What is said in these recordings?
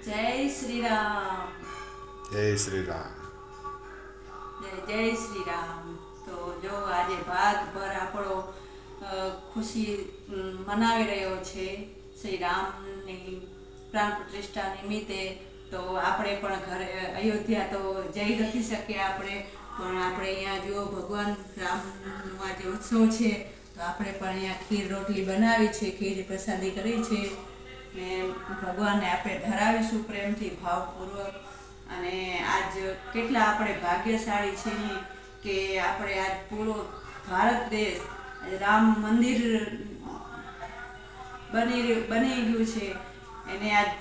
જય શ્રી રામ જય શ્રી રામ જય શ્રી રામ તો જો આજે ભારતભર આપણો ખુશી મનાવી રહ્યો છે શ્રી રામની પ્રાણ પ્રતિષ્ઠા નિમિત્તે તો આપણે પણ ઘરે અયોધ્યા તો જઈ નથી શકીએ આપણે પણ આપણે અહીંયા જો ભગવાન રામનો આજે ઉત્સવ છે તો આપણે પણ અહીંયા ખીર રોટલી બનાવી છે ખીર પ્રસાદી કરી છે. ને ભગવાનને આપણે ધરાવીશું પ્રેમથી, ભાવપૂર્વક. અને આજ કેટલા આપણે ભાગ્યશાળી છીએ કે આપણે આજ પૂરો ભારત દેશ રામ મંદિર બની બની ગયું છે. એને આજ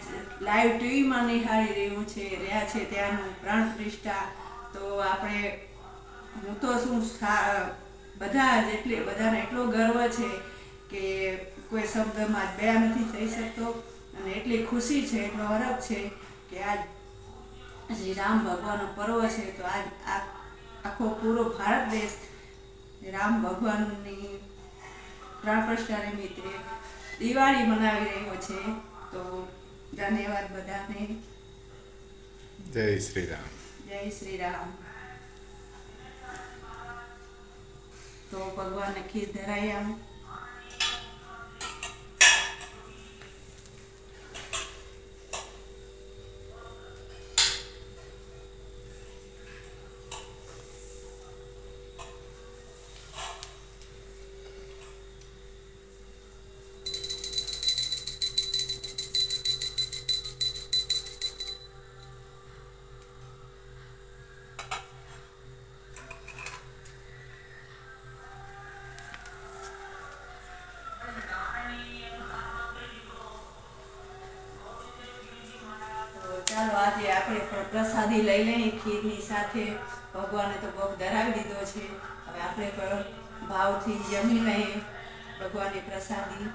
લાઈવ ટીવીમાં નિહાળી રહ્યું છે, રહ્યા છે ત્યાંનું પ્રાણ પ્રતિષ્ઠા તો આપણે, હું તો શું બધા જ એટલે બધાને એટલો ગર્વ છે કે કોઈ શબ્દમાં જ બયાન નથી થઈ શકતો. અને એટલી ખુશી છે એટલો હરખ છે કે આજ શ્રી રામ ભગવાનનો પર્વ છે તો આજ આખો પૂરો ભારત દેશ રામ ભગવાનની પ્રાણ પ્રતિષ્ઠા નિમિત્તે દિવાળી મનાવી રહ્યો છે. તો ધન્યવાદ બધાને. જય શ્રી રામ. જય શ્રી રામ. તો ભગવાનને ખીર ધરાય આમ. ચાલો આજે આપણે પણ પ્રસાદી લઈ લઈએ ખીરની સાથે. ભગવાને તો ભોગ ધરાવી દીધો છે. હવે આપણે પણ ભાવથી જમી લઈએ ભગવાનની પ્રસાદી.